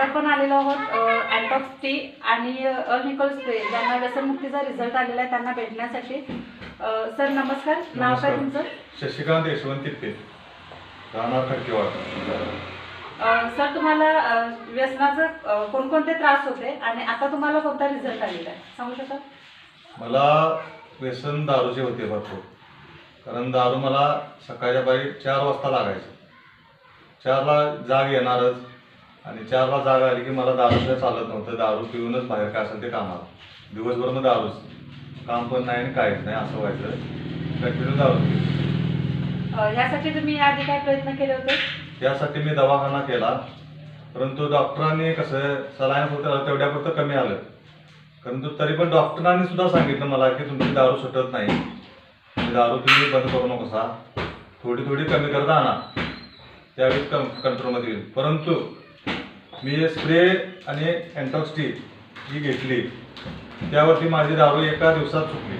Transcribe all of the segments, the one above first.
आज आपण आलेलो आहोत अँटॉक्स टी आणि अल्निकोल स्प्रे ज्यांना व्यसनमुक्तीचा रिझल्ट आलेला आहे त्यांना भेटण्यासाठी सर नमस्कार. नाव काय. तुमचं? शशिकांत यशवंत तिप्पे राहणार खडकेवाड अ, सर तुम्हाला व्यसनाचं कोणकोणते त्रास होते आणि आता तुम्हाला कोणता रिझल्ट आलेला आहे? सांगू शकाल? मला व्यसन दारूचे होते भरपूर. कारण दारू मला सकाळच्या बारी चार वाजता लागायचं. चारला जाग येणारच. आणि चारला जाग आली की मला दारूशिवाय चालत नव्हतं. दारू पिऊनच बाहेर काय असेल ते कामाला. दिवसभर मग दारूच. काम पण नाही आणि काहीच नाही असं व्हायचं. कंटिन्यू दारू यासाठी तुम्ही आधी काय प्रयत्न केले होते? यासाठी मी दवाखाना केला. परंतु डॉक्टरांनी कसं सलाईन होतं तेवढ्यापुरतं कमी आलं. परंतु तरी पण डॉक्टरांनी सुद्धा सांगितलं मला की तुमची दारू सुटत नाही. दारू तुम्ही बंद करू नकोसा थोडी थोडी कमी करता आणा. त्यावेळेस कं कंट्रोलमध्ये येईल. परंतु मी स्प्रे आणि अँटॉक्स टी ही घेतली त्यावरती माझी दारू एका दिवसात चुकली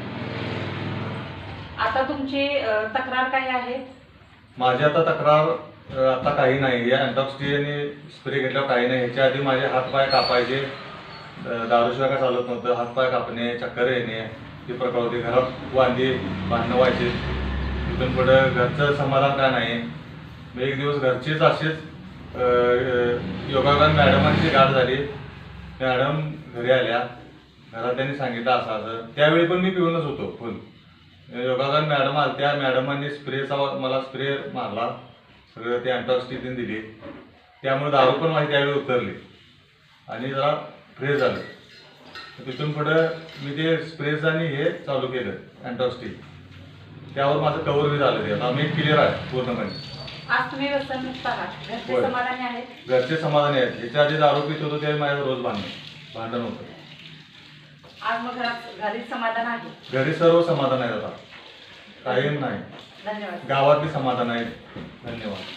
आता तुमची अ, तक्रार काय आहे? माझी आता तक्रार अ, आता काही नाही. या अँटॉक्सटी आणि स्प्रे घेतल्यावर काही नाही. ह्याच्या आधी माझे हातपाय कापायचे. अ, दारूशिवाय काय चालत नव्हतं. हातपाय कापणे चक्कर येणे ही प्रकार होती घरात वांदी भांडणं व्हायचे. तिथून पुढं घरचं समाधान काय नाही. मी एक दिवस घरचीच अशीच अ, योगागान मॅडमांची गाठ झाली. मॅडम घरी आल्या. घरात त्यांनी सांगितलं असं असं. त्यावेळी पण मी पिऊनच होतो फुल योगागान मॅडम आल्या त्या मॅडमांनी स्प्रेचा मला स्प्रे मारला. सगळं ते अँटॉक्स दिली. त्यामुळे दारू पण माझी त्यावेळी उतरली. आणि जरा फ्रेश झालं. तिथून पुढं मी ते स्प्रेस आणि हे चालू केलं अँटॉक्स त्यावर माझं कवर बी झालं ते. आता मी क्लिअर आहे पूर्णपणे. आज तुम्ही व्यसनमुक्त आहात घरचे. समाधानी आहेत? घरचे समाधानी आहेत. ह्याच्या आधी होतो ते माझं रोज भांडण भांडण होतं. आज मग घरात घरी समाधान आहे? घरी सर्व समाधान आहे आता. कायम नाही. धन्यवाद. गावातली समाधान आहे धन्यवाद.